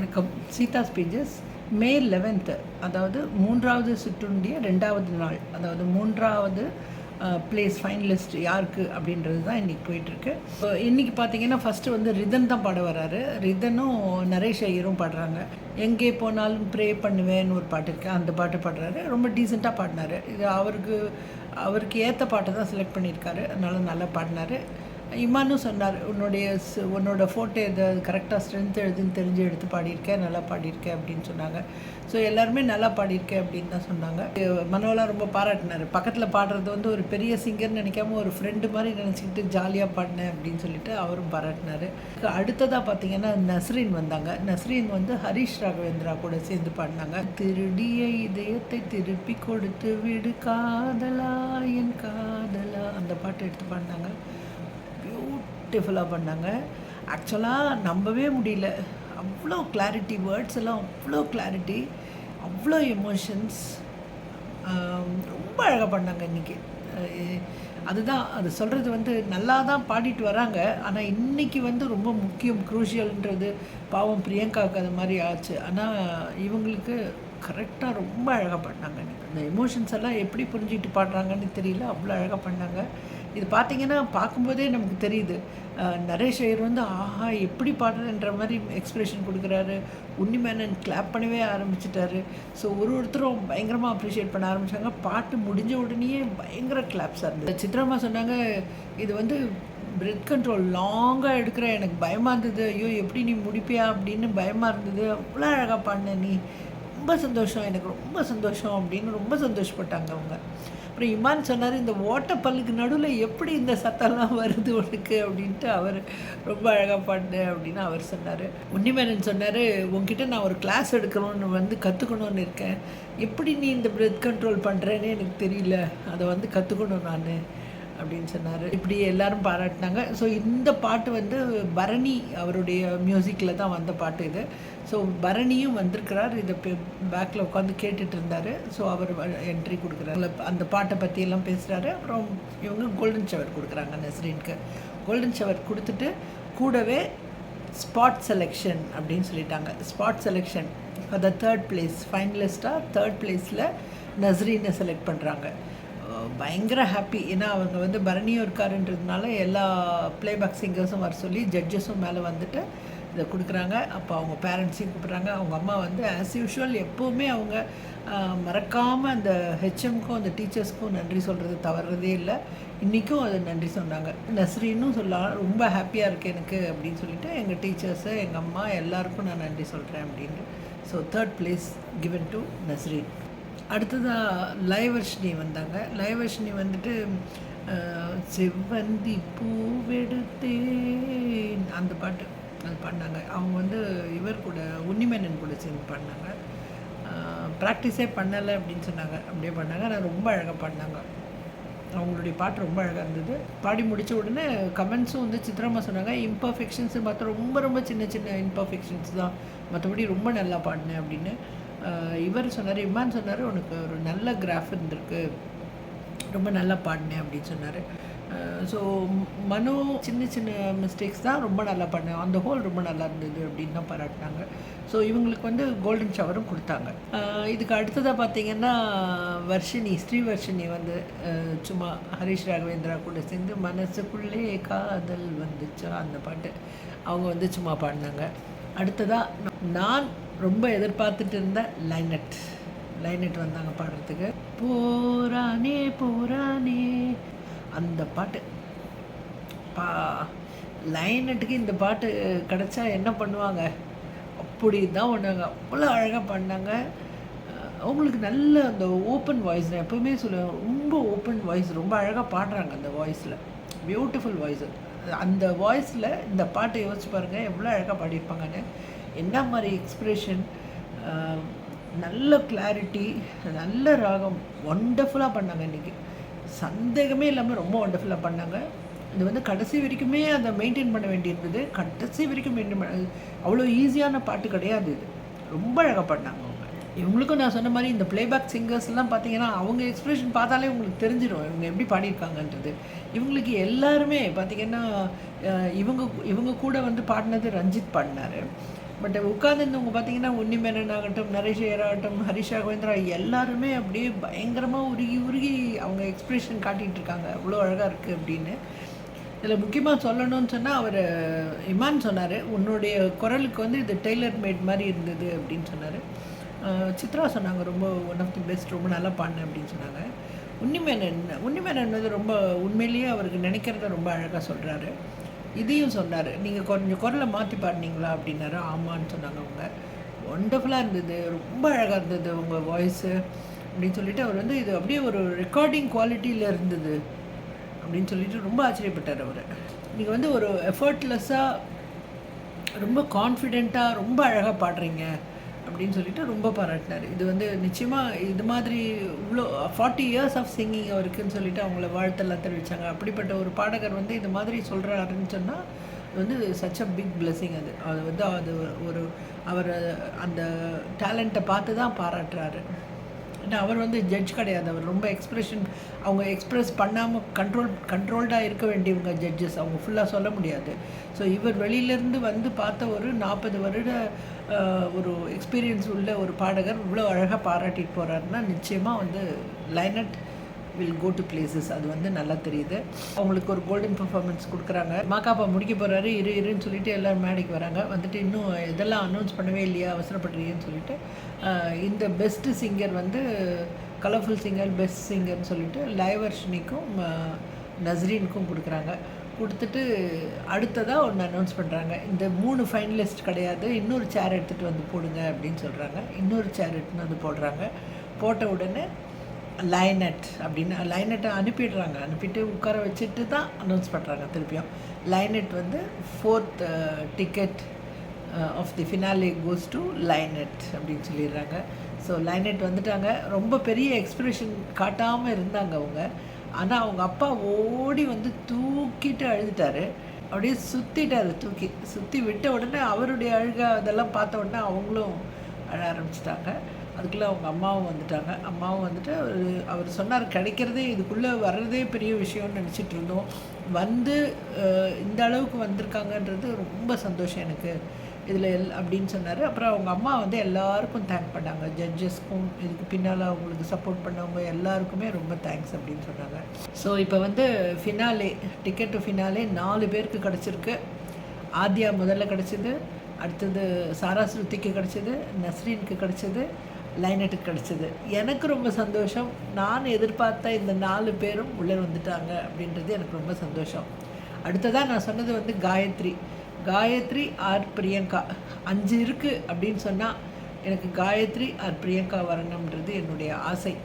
வணக்கம். சீதா ஸ்பீச்சஸ் மே லெவன்த்து அதாவது மூன்றாவது சுற்றுண்டிய ரெண்டாவது நாள் அதாவது மூன்றாவது பிளேஸ் ஃபைனலிஸ்ட் யாருக்கு அப்படின்றது தான் இன்றைக்கி போயிட்டுருக்கு. இன்றைக்கி பார்த்தீங்கன்னா ஃபஸ்ட்டு வந்து ரிதன் தான் பாட வராரு. ரிதனும் நரேஷ் ஐயரும் பாடுறாங்க. எங்கே போனாலும் ப்ரே பண்ணுவேன்னு ஒரு பாட்டு இருக்குது அந்த பாட்டு பாடுறாரு. ரொம்ப டீசெண்டாக பாடினாரு. இது அவருக்கு அவருக்கு ஏற்ற பாட்டை தான் செலக்ட் பண்ணியிருக்காரு. அதனால் நல்லா பாடினாரு. இமானும் சொன்னார் உன்னுடைய ஸ்- உன்னோட ஃபோட்டோ இதை கரெக்டாக ஸ்ட்ரென்த் எழுதுன்னு தெரிஞ்சு எடுத்து பாடியிருக்கேன் நல்லா பாடியிருக்கேன் அப்படின்னு சொன்னாங்க. ஸோ எல்லாருமே நல்லா பாடியிருக்கேன் அப்படின்னு தான் சொன்னாங்க. அஹ் மனோலாம் ரொம்ப பாராட்டினார். பக்கத்தில் பாடுறது வந்து ஒரு பெரிய சிங்கர்னு நினைக்காம ஒரு ஃப்ரெண்டு மாதிரி நினச்சிக்கிட்டு ஜாலியாக பாடினேன் அப்படின்னு சொல்லிட்டு அவரும் பாராட்டினார். அடுத்ததாக பார்த்தீங்கன்னா நஸ்ரீன் வந்தாங்க. நஸ்ரீன் வந்து ஹரிஷ் ராகவேந்திரா கூட சேர்ந்து பாடினாங்க. திருடிய இதயத்தை திருப்பி கொடுத்து விடு காதலா என் காதலா அந்த பாட்டு எடுத்து பாடினாங்க. பியூட்டிஃபுல்லாக பண்ணாங்க. ஆக்சுவலாக நம்பவே முடியல. அவ்வளோ கிளாரிட்டி வேர்ட்ஸ் எல்லாம் அவ்வளோ கிளாரிட்டி அவ்வளோ எமோஷன்ஸ் ரொம்ப அழகாக பண்ணாங்க இன்றைக்கி அதுதான் அது சொல்கிறது வந்து நல்லா தான் பாடிட்டு வராங்க. ஆனால் இன்றைக்கி வந்து ரொம்ப முக்கியம் குரூஷியல்ன்றது பாவம் பிரியங்காவுக்கு அது மாதிரி ஆச்சு. ஆனால் இவங்களுக்கு கரெக்டாக ரொம்ப அழகாக பண்ணாங்க இன்னைக்கு. அந்த எமோஷன்ஸ் எல்லாம் எப்படி புரிஞ்சுக்கிட்டு பாடுறாங்கன்னு தெரியல அவ்வளோ அழகாக பண்ணாங்க. இது பார்த்தீங்கன்னா பார்க்கும்போதே நமக்கு தெரியுது. நரேஷ் ஐயர் வந்து ஆஹா எப்படி பாடுறன்ற மாதிரி எக்ஸ்பிரஷன் கொடுக்குறாரு. உன்னிமேனன் கிளாப் பண்ணவே ஆரம்பிச்சிட்டாரு. ஸோ ஒரு ஒருத்தரும் பயங்கரமாக அப்ரிஷியேட் பண்ண ஆரம்பித்தாங்க பாட்டு முடிஞ்ச உடனேயே பயங்கர கிளாப்ஸாக இருந்தது. சித்ராமா சொன்னாங்க இது வந்து பிரெத் கண்ட்ரோல் லாங்காக எடுக்கிற எனக்கு பயமாக இருந்தது. ஐயோ எப்படி நீ முடிப்பியா? அப்படின்னு பயமாக இருந்தது. அவ்வளோ அழகாக பாடின நீ. ரொம்ப சந்தோஷம் எனக்கு ரொம்ப சந்தோஷம் அப்படின்னு ரொம்ப சந்தோஷப்பட்டாங்க அவங்க. அப்புறம் இமான் சொன்னார் இந்த ஓட்ட பல்லுக்கு நடுவில் எப்படி இந்த சத்தம்லாம் வருது உனக்கு அப்படின்ட்டு அவர் ரொம்ப அழகாக பாடு அப்படின்னு அவர் சொன்னார். உன்னிமேனன் சொன்னார் உங்ககிட்ட நான் ஒரு கிளாஸ் எடுக்கணும்னு வந்து கற்றுக்கணும்னு இருக்கேன். எப்படி நீ இந்த பிரெத் கண்ட்ரோல் பண்ணுறேன்னு எனக்கு தெரியல. அதை வந்து கற்றுக்கணும் நான். அப்படின்னு சொன்னார். இப்படி எல்லாரும் பாராட்டினாங்க. ஸோ இந்த பாட்டு வந்து பரணி அவருடைய மியூசிக்கில் தான் வந்த பாட்டு இது. ஸோ பரணியும் வந்திருக்கிறார். இதை பேக்கில் உட்காந்து கேட்டுட்டு இருந்தார். ஸோ அவர் என்ட்ரி கொடுக்குறாரு. அந்த பாட்டை பற்றி எல்லாம் பேசுகிறாரு அப்புறம் இவங்க கோல்டன் ஷவர் கொடுக்குறாங்க நெஸ்ரீனுக்கு. கோல்டன் ஷவர் கொடுத்துட்டு கூடவே ஸ்பாட் செலெக்ஷன் அப்படின்னு சொல்லிட்டாங்க. Spot selection for the third place ஃபைனலிஸ்ட்டாக third பிளேஸில் நஸ்ரீனை செலக்ட் பண்ணுறாங்க பயங்கர ஹாப்பி ஏன்னா அவங்க வந்து பரணியும் இருக்காருன்றதுனால எல்லா பிளேபேக் சிங்கர்ஸும் வர சொல்லி ஜட்ஜஸும் மேலே வந்துட்டு இதை கொடுக்குறாங்க. அப்போ அவங்க பேரண்ட்ஸையும் கூப்பிட்றாங்க. அவங்க அம்மா வந்து ஆஸ் யூஷுவல் எப்போவுமே அவங்க மறக்காமல் அந்த ஹெச்எம்க்கும் அந்த டீச்சர்ஸ்க்கும் நன்றி சொல்கிறது தவறுறதே இல்லை. இன்றைக்கும் அது நன்றி சொன்னாங்க. நஸ்ரீனும் சொல்லலாம் ரொம்ப ஹாப்பியாக இருக்குது எனக்கு அப்படின்னு சொல்லிட்டு எங்கள் டீச்சர்ஸு எங்கள் அம்மா எல்லாருக்கும் நான் நன்றி சொல்கிறேன் அப்படின்னு so third place given to Nasreen. அடுத்ததாக லயவர்ஷினி வந்தாங்க. லயவர்ஷினி வந்துட்டு செவ்வந்தி பூவெடுத்தேன் அந்த பாட்டு அது பாடினாங்க. அவங்க வந்து இவர் கூட உன்னிமேனன் கூட சேர்ந்து பாடினாங்க. ப்ராக்டிஸே பண்ணலை அப்படின்னு சொன்னாங்க. அப்படியே பண்ணாங்க ஆனால் ரொம்ப அழகாக பாடினாங்க. அவங்களுடைய பாட்டு ரொம்ப அழகாக இருந்தது. பாடி முடித்த உடனே கமெண்ட்ஸும் வந்து சித்திரமாக சொன்னாங்க. இம்பர்ஃபெக்ஷன்ஸு மற்ற ரொம்ப ரொம்ப சின்ன சின்ன இம்பர்ஃபெக்ஷன்ஸ் தான். மற்றபடி ரொம்ப நல்லா பாடினேன் அப்படின்னு. இவர் சொன்னார் இம்மான் சொன்னார் உனக்கு ஒரு நல்ல கிராஃப் இருந்திருக்கு. ரொம்ப நல்லா பாடினேன் அப்படின்னு சொன்னார். ஸோ மனு சின்ன சின்ன மிஸ்டேக்ஸ் தான் ரொம்ப நல்லா பண்ணேன் அந்த ஹோல் ரொம்ப நல்லா இருந்தது அப்படின்னு தான் பாராட்டினாங்க. ஸோ இவங்களுக்கு வந்து கோல்டன் ஷவரும் கொடுத்தாங்க. இதுக்கு அடுத்ததாக பார்த்தீங்கன்னா வர்ஷினி ஸ்ரீ வர்ஷினி வந்து சும்மா ஹரிஷ் ராகவேந்திரா கூட சேர்ந்து மனசுக்குள்ளே காதல் வந்துச்சா அந்த பாட்டு. அவங்க வந்து சும்மா பாடினாங்க. அடுத்ததாக நான் ரொம்ப எதிர்பார்த்துட்டு இருந்த லைனட் லைனட் வந்தாங்க பாடுறதுக்கு. போரானே போரானே அந்த பாட்டு. பா லைனட்டுக்கு இந்த பாட்டு கிடச்சா என்ன பண்ணுவாங்க? அப்படி தான் பண்ணாங்க அவ்வளோ அழகாக பண்ணாங்க அவங்களுக்கு நல்ல அந்த ஓப்பன் வாய்ஸ் நான் எப்போவுமே சொல்லுவேன். ரொம்ப ஓப்பன் வாய்ஸ் ரொம்ப அழகாக பாடுறாங்க அந்த வாய்ஸில் பியூட்டிஃபுல் வாய்ஸ் அந்த வாய்ஸில் இந்த பாட்டை யோசிச்சு பாருங்கள் எவ்வளோ அழகாக பாடியிருப்பாங்கன்னு. என்ன மாதிரி எக்ஸ்ப்ரெஷன் நல்ல கிளாரிட்டி நல்ல ராகம். ஒண்டர்ஃபுல்லாக பண்ணாங்க இன்றைக்கி சந்தேகமே இல்லாமல் ரொம்ப ஒண்டர்ஃபுல்லாக பண்ணாங்க. இது வந்து கடைசி வரைக்குமே அதை மெயின்டைன் பண்ண வேண்டியிருந்தது. கடைசி வரைக்கும் மெயின்டைன் பண்ண அவ்வளோ ஈஸியான பாட்டு கிடையாது இது. ரொம்ப அழகாக பண்ணாங்க அவங்க. இவங்களுக்கும் நான் சொன்ன மாதிரி இந்த ப்ளேபேக் சிங்கர்ஸ்லாம் பார்த்தீங்கன்னா அவங்க எக்ஸ்பிரஷன் பார்த்தாலே உங்களுக்கு தெரிஞ்சிடும் இவங்க எப்படி பாடியிருக்காங்கன்றது. இவங்களுக்கு எல்லாருமே பார்த்திங்கன்னா இவங்க இவங்க கூட வந்து பாடினது ரஞ்சித் பாடினார். பட் உட்காந்துருந்தவங்க பார்த்தீங்கன்னா உன்னிமேனன் ஆகட்டும் நரேஷ் ஆகட்டும் ஹரிஷ் ராகவேந்திரா எல்லாருமே அப்படியே பயங்கரமாக உருகி உருகி அவங்க எக்ஸ்ப்ரெஷன் காட்டிகிட்டு இருக்காங்க. அவ்வளோ அழகாக இருக்குது அப்படின்னு. இதில் முக்கியமாக சொல்லணும்னு சொன்னால் அவர் இமான் சொன்னார் உன்னுடைய குரலுக்கு வந்து இது டெய்லர் மேட் மாதிரி இருந்தது அப்படின்னு சொன்னார். சித்ரா சொன்னாங்க ரொம்ப ஒன் ஆஃப் தி பெஸ்ட் ரொம்ப நல்லா பாடினேன் அப்படின்னு சொன்னாங்க. உன்னிமேனன் உன்னிமேனன் வந்து ரொம்ப உண்மையிலேயே அவருக்கு நினைக்கிறத ரொம்ப அழகாக சொல்கிறாரு இதையும் சொன்னார். நீங்கள் கொஞ்சம் குரலை மாற்றி பாடினீங்களா அப்படின்னாரு. ஆமான்னு சொன்னாங்க அவங்க. ஒண்டர்ஃபுல்லாக இருந்தது. ரொம்ப அழகாக இருந்தது உங்கள் வாய்ஸு அப்படின்னு சொல்லிட்டு அவர் வந்து இது அப்படியே ஒரு ரெக்கார்டிங் குவாலிட்டியில் இருந்தது. அப்படின்னு சொல்லிட்டு ரொம்ப ஆச்சரியப்பட்டார் அவர். நீங்கள் வந்து ஒரு எஃபர்ட்லெஸ்ஸாக ரொம்ப கான்ஃபிடெண்ட்டாக ரொம்ப அழகாக பாடுறீங்க. அப்படின்னு சொல்லிட்டு ரொம்ப பாராட்டினார். இது வந்து நிச்சயமாக இது மாதிரி இவ்வளோ ஃபார்ட்டி இயர்ஸ் ஆஃப் சிங்கிங் அவருக்குன்னு சொல்லிட்டு அவங்கள வாழ்த்தெல்லாம் தெரிவித்தாங்க அப்படிப்பட்ட ஒரு பாடகர் வந்து இது மாதிரி சொல்கிறாருன்னு சொன்னால் அது வந்து சச் அ பிக் பிளெஸிங் அது. அது வந்து அது ஒரு அவர் அந்த டேலண்ட்டை பார்த்து தான் பாராட்டுறாரு. ஏன்னா அவர் வந்து ஜட்ஜ் கிடையாது. அவர் ரொம்ப எக்ஸ்ப்ரெஷன் அவங்க எக்ஸ்ப்ரெஸ் பண்ணாமல் கண்ட்ரோல் கண்ட்ரோல்டாக இருக்க வேண்டியவங்க ஜட்ஜஸ் அவங்க ஃபுல்லாக சொல்ல முடியாது. ஸோ இவர் வெளியிலேருந்து வந்து பார்த்த ஒரு நாற்பது வருட ஒரு எக்ஸ்பீரியன்ஸ் உள்ள ஒரு பாடகர் இவ்வளோ அழகாக பாராட்டிட்டு போகிறாருன்னா நிச்சயமாக வந்து Lynette will go to places அது வந்து நல்லா தெரியுது. அவங்களுக்கு ஒரு கோல்டன் பர்ஃபார்மன்ஸ் கொடுக்குறாங்க. மாக்காப்பா முடிக்க போகிறாரு இரு இருன்னு சொல்லிட்டு எல்லோரும் மேடைக்கு வராங்க. வந்துட்டு இன்னும் இதெல்லாம் அனௌன்ஸ் பண்ணவே இல்லையா? அவசரப்படுறீங்கன்னு சொல்லிட்டு இந்த பெஸ்ட்டு சிங்கர் வந்து கலர்ஃபுல் சிங்கர் பெஸ்ட் சிங்கர்னு சொல்லிட்டு லைவர்ஷினிக்கும் நஸ்ரீனுக்கும் கொடுக்குறாங்க. கொடுத்துட்டு அடுத்ததாக ஒன்று அனௌன்ஸ் பண்ணுறாங்க இந்த மூணு ஃபைனலிஸ்ட் கிடையாது. இன்னொரு சேர் எடுத்துகிட்டு வந்து போடுங்க அப்படின்னு சொல்கிறாங்க இன்னொரு சேர் எடுத்துன்னு வந்து போடுறாங்க. போட்ட உடனே லைனட் அப்படின்னு லைனட்டை அனுப்பிடுறாங்க. அனுப்பிட்டு உட்கார வச்சுட்டு தான் அனௌன்ஸ் பண்ணுறாங்க திருப்பியும். லைனட் வந்து fourth ticket of the finale goes to Lynette அப்படின்னு சொல்லிடுறாங்க. ஸோ லைனட் வந்துட்டாங்க. ரொம்ப பெரிய எக்ஸ்பிரஷன் காட்டாமல் இருந்தாங்க அவங்க. ஆனால் அவங்க அப்பா ஓடி வந்து தூக்கிட்டு அழுதுட்டார். அப்படியே சுற்றிட்டாரு தூக்கி. சுற்றி விட்ட உடனே அவருடைய அழுக அதெல்லாம் பார்த்த உடனே அவங்களும் அழ ஆரம்பிச்சிட்டாங்க. அதுக்குள்ளே அவங்க அம்மாவும் வந்துட்டாங்க. அம்மாவும் வந்துட்டு அவர் அவர் சொன்னார் கிடைக்கிறதே இதுக்குள்ளே வர்றதே பெரிய விஷயம்னு நினச்சிட்டு இருந்தோம். வந்து இந்த அளவுக்கு வந்திருக்காங்கன்றது ரொம்ப சந்தோஷம் எனக்கு. இதில் எல் அப்படின்னு சொன்னார். அப்புறம் அவங்க அம்மா வந்து எல்லாருக்கும் தேங்க் பண்ணாங்க. ஜட்ஜஸ்க்கும் இதுக்கு பின்னால் அவங்களுக்கு சப்போர்ட் பண்ணவங்க எல்லாருக்குமே ரொம்ப தேங்க்ஸ் அப்படின்னு சொன்னாங்க. ஸோ இப்போ வந்து ஃபினாலே டிக்கெட்டு ஃபினாலே நாலு பேருக்கு கிடச்சிருக்கு. ஆத்யா முதல்ல கிடச்சிது. அடுத்தது சாரா ஸ்ருதிக்கு கிடச்சிது. நஸ்ரீனுக்கு கிடச்சிது. லைனட்டு கிடச்சிது. எனக்கு ரொம்ப சந்தோஷம். நான் எதிர்பார்த்த இந்த நாலு பேரும் உள்ளே வந்துட்டாங்க அப்படின்றது எனக்கு ரொம்ப சந்தோஷம். அடுத்ததாக நான் சொன்னது வந்து காயத்ரி. காயத்ரி ஆர் பிரியங்கா. அஞ்சு இருக்குது அப்படின்னு சொன்னால் எனக்கு காயத்ரி ஆர் பிரியங்கா வரணுன்றது என்னுடைய ஆசை.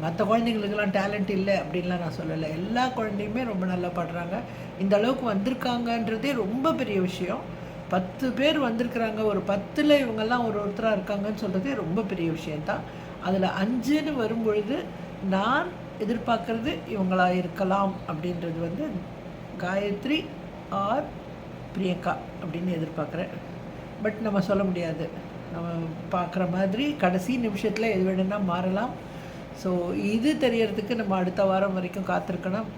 மற்ற குழந்தைங்களுக்கெல்லாம் டேலண்ட் இல்லை அப்படின்லாம் நான் சொல்லலை. எல்லா குழந்தையுமே ரொம்ப நல்லா பாடுறாங்க. இந்த அளவுக்கு வந்திருக்காங்கன்றதே ரொம்ப பெரிய விஷயம். பத்து பேர் வந்திருக்கிறாங்க ஒரு பத்தில் இவங்கெல்லாம் ஒரு ஒருத்தராக இருக்காங்கன்னு சொல்கிறதே ரொம்ப பெரிய விஷயந்தான் அதில் அஞ்சுன்னு வரும்பொழுது நான் எதிர்பார்க்குறது இவங்களாக இருக்கலாம் அப்படின்றது வந்து காயத்ரி ஆர் பிரியங்கா அப்படின்னு எதிர்பார்க்குறேன். பட் நம்ம சொல்ல முடியாது. நம்ம பார்க்குற மாதிரி கடைசி நிமிஷத்தில் எது வேணும்னா மாறலாம். ஸோ இது தெரியறதுக்கு நம்ம அடுத்த வாரம் வரைக்கும் காத்திருக்கணும்.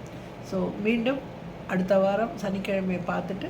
ஸோ மீண்டும் அடுத்த வாரம் சனிக்கிழமையை பார்த்துட்டு